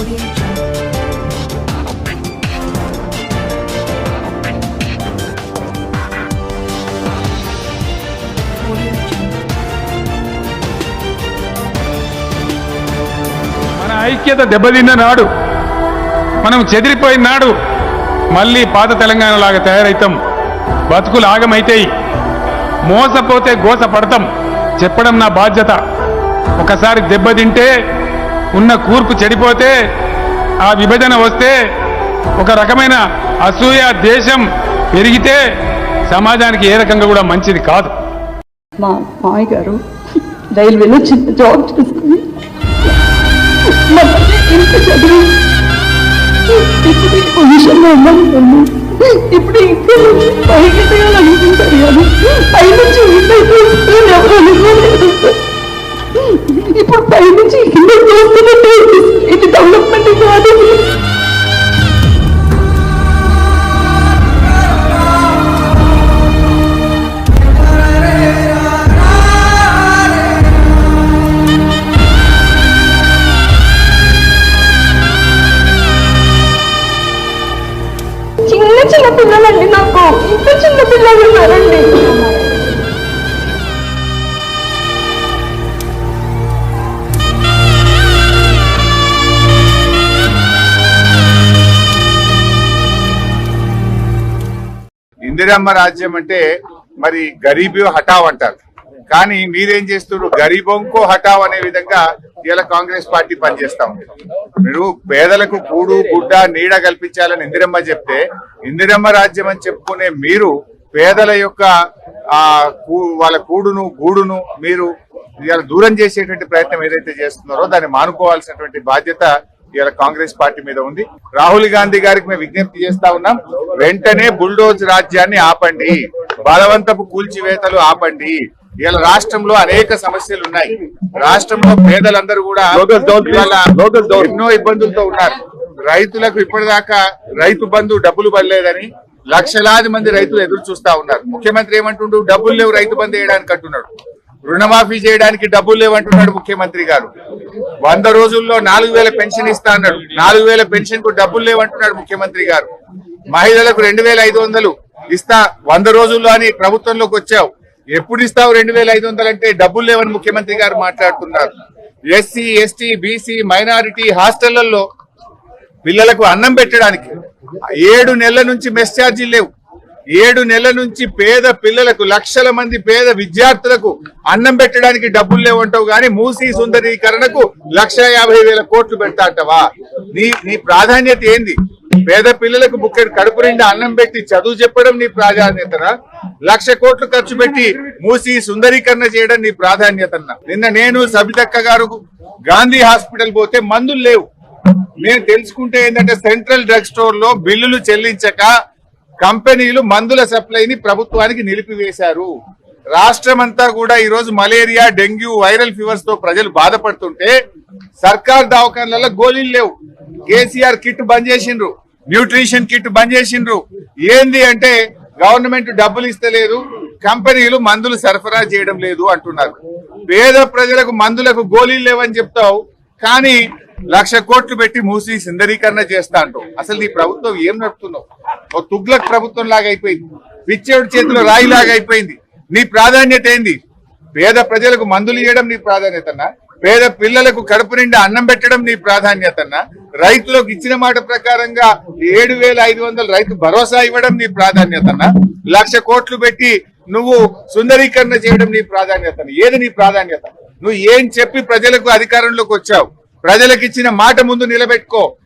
ఐక్యత దెబ్బతిన్న నాడు మనం చెదిరిపోయిన నాడు మళ్ళీ పాత తెలంగాణ లాగా తయారైతాం. బతుకులు ఆగమైతాయి. మోసపోతే గోస పడతాం చెప్పడం నా బాధ్యత. ఒకసారి దెబ్బతింటే ఉన్న కూర్పు చెడిపోతే ఆ విభజన వస్తే ఒక రకమైన అసూయ దేశం పెరిగితే సమాజానికి ఏ రకంగా కూడా మంచిది కాదు. మా మామయ్య గారు రైల్వేలో చిన్న జాబ్ చేసుకుని ఇప్పుడు పొజిషన్లో ఉన్నాను ఇప్పుడు ఇంకా పైకి ఎదగాలనుకుంటారు కానీ పై నుంచి వస్తే ఎవరు అనుకోలేదు. ఇంత చిన్న పిల్లలు ఉన్నారండి. ఇందిరమ్మ రాజ్యం అంటే మరి గరీబీ హఠావ్ అంటారు. కానీ మీరేం చేస్తున్నారు? గరీబంకో హఠావ్ అనే విధంగా ఇలా కాంగ్రెస్ పార్టీ పనిచేస్తా ఉంది. మీరు పేదలకు కూడు గుడ్డ నీడ కల్పించాలని ఇందిరమ్మ చెప్తే ఇందిరమ్మ రాజ్యం అని చెప్పుకునే మీరు పేదల యొక్క వాళ్ళ కూడును గూడును మీరు ఇవాళ దూరం చేసేటువంటి ప్రయత్నం ఏదైతే చేస్తున్నారో దాన్ని మానుకోవాల్సినటువంటి బాధ్యత ఇవాళ కాంగ్రెస్ పార్టీ మీద ఉంది. రాహుల్ గాంధీ గారికి మేము విజ్ఞప్తి చేస్తా ఉన్నాం వెంటనే బుల్డోజ్ రాజ్యాన్ని ఆపండి. బలవంతపు కూల్చివేతలు ఆపండి. ఇవాళ రాష్ట్రంలో అనేక సమస్యలు ఉన్నాయి. రాష్ట్రంలో పేదలందరూ కూడా ఎన్నో ఇబ్బందులతో ఉన్నారు. రైతులకు ఇప్పటిదాకా రైతు బంధు డబ్బులు పడలేదని లక్షలాది మంది రైతులు ఎదురు చూస్తా ఉన్నారు. ముఖ్యమంత్రి ఏమంటుండు? డబ్బులు లేవు రైతు బంధు వేయడానికి అంటున్నాడు. రుణమాఫీ చేయడానికి డబ్బులు లేవంటున్నాడు ముఖ్యమంత్రి గారు. వంద రోజుల్లో నాలుగు వేల పెన్షన్ ఇస్తా అన్నాడు. నాలుగు వేల పెన్షన్కు డబ్బులు లేవంటున్నాడు ముఖ్యమంత్రి గారు. మహిళలకు రెండు వేల ఐదు వందలు ఇస్తా వంద రోజుల్లో అని ప్రభుత్వంలోకి వచ్చావు. ఎప్పుడు ఇస్తావు రెండు వేల ఐదు వందలు అంటే డబ్బులు లేవని ముఖ్యమంత్రి గారు మాట్లాడుతున్నారు. ఎస్సీ ఎస్టీ బీసీ మైనారిటీ హాస్టళ్ళలో పిల్లలకు అన్నం పెట్టడానికి. ఏడు నెలల నుంచి మెస్ ఛార్జీలు లేవు. ఏడు నెలల నుంచి పేద పిల్లలకు లక్షల మంది పేద విద్యార్థులకు అన్నం పెట్టడానికి డబ్బులు లేవంటావు కానీ మూసీ సుందరీకరణకు లక్ష యాభై వేల కోట్లు పెడతావా నీ నీ ప్రాధాన్యత ఏంది? పేద పిల్లలకు బుక్కెడు కడుపు నిండా అన్నం పెట్టి చదువు చెప్పడం నీ ప్రాధాన్యతనా? లక్ష కోట్లు ఖర్చు పెట్టి మూసి సుందరీకరణ చేయడం నీ ప్రాధాన్యతన్నా నిన్న నేను సబితక్క గారు గాంధీ హాస్పిటల్ పోతే మందులు లేవు. మేము తెలుసుకుంటే ఏంటంటే సెంట్రల్ డ్రగ్ స్టోర్లో బిల్లులు చెల్లించక కంపెనీలు మందుల సప్లైని ప్రభుత్వానికి నిలిపివేశారు. రాష్ట్రం అంతా కూడా ఈరోజు మలేరియా డెంగ్యూ వైరల్ ఫీవర్స్తో ప్రజలు బాధపడుతుంటే సర్కార్ దవాఖాన్లలో గోళీలు లేవు. కేసీఆర్ కిట్ బంద్ చేసిండ్రు. న్యూట్రిషన్ కిట్ బంద్ చేసిండ్రు. ఏంది అంటే గవర్నమెంట్ డబ్బులు ఇస్తలేదు కంపెనీలు మందులు సరఫరా చేయడం లేదు అంటున్నారు. పేద ప్రజలకు మందులకు గోళీలు లేవని చెప్తావు కానీ లక్ష కోట్లు పెట్టి మూసి సుందరీకరణ చేస్తా అసలు నీ ప్రభుత్వం ఏం నడుపుతున్నావు? ఒక తుగ్లక్ ప్రభుత్వం లాగా అయిపోయింది పిచ్చేవుడి చేతిలో రాయి లాగా అయిపోయింది నీ ప్రాధాన్యత ఏంది? పేద ప్రజలకు మందులు ఇవ్వడం నీ ప్రాధాన్యత పేద పిల్లలకు కడుపు నిండా అన్నం పెట్టడం నీ ప్రాధాన్యత రైతులకు ఇచ్చిన మాట ప్రకారంగా ఏడు వేల ఐదు రైతు భరోసా ఇవ్వడం నీ ప్రాధాన్యతన్నా లక్ష కోట్లు పెట్టి నువ్వు సుందరీకరణ చేయడం నీ ప్రాధాన్యత ఏది నీ ప్రాధాన్యత? నువ్వు ఏం చెప్పి ప్రజలకు అధికారంలోకి వచ్చావు? ప్రజలకు ఇచ్చిన మాట ముందు నిలబెట్టుకో.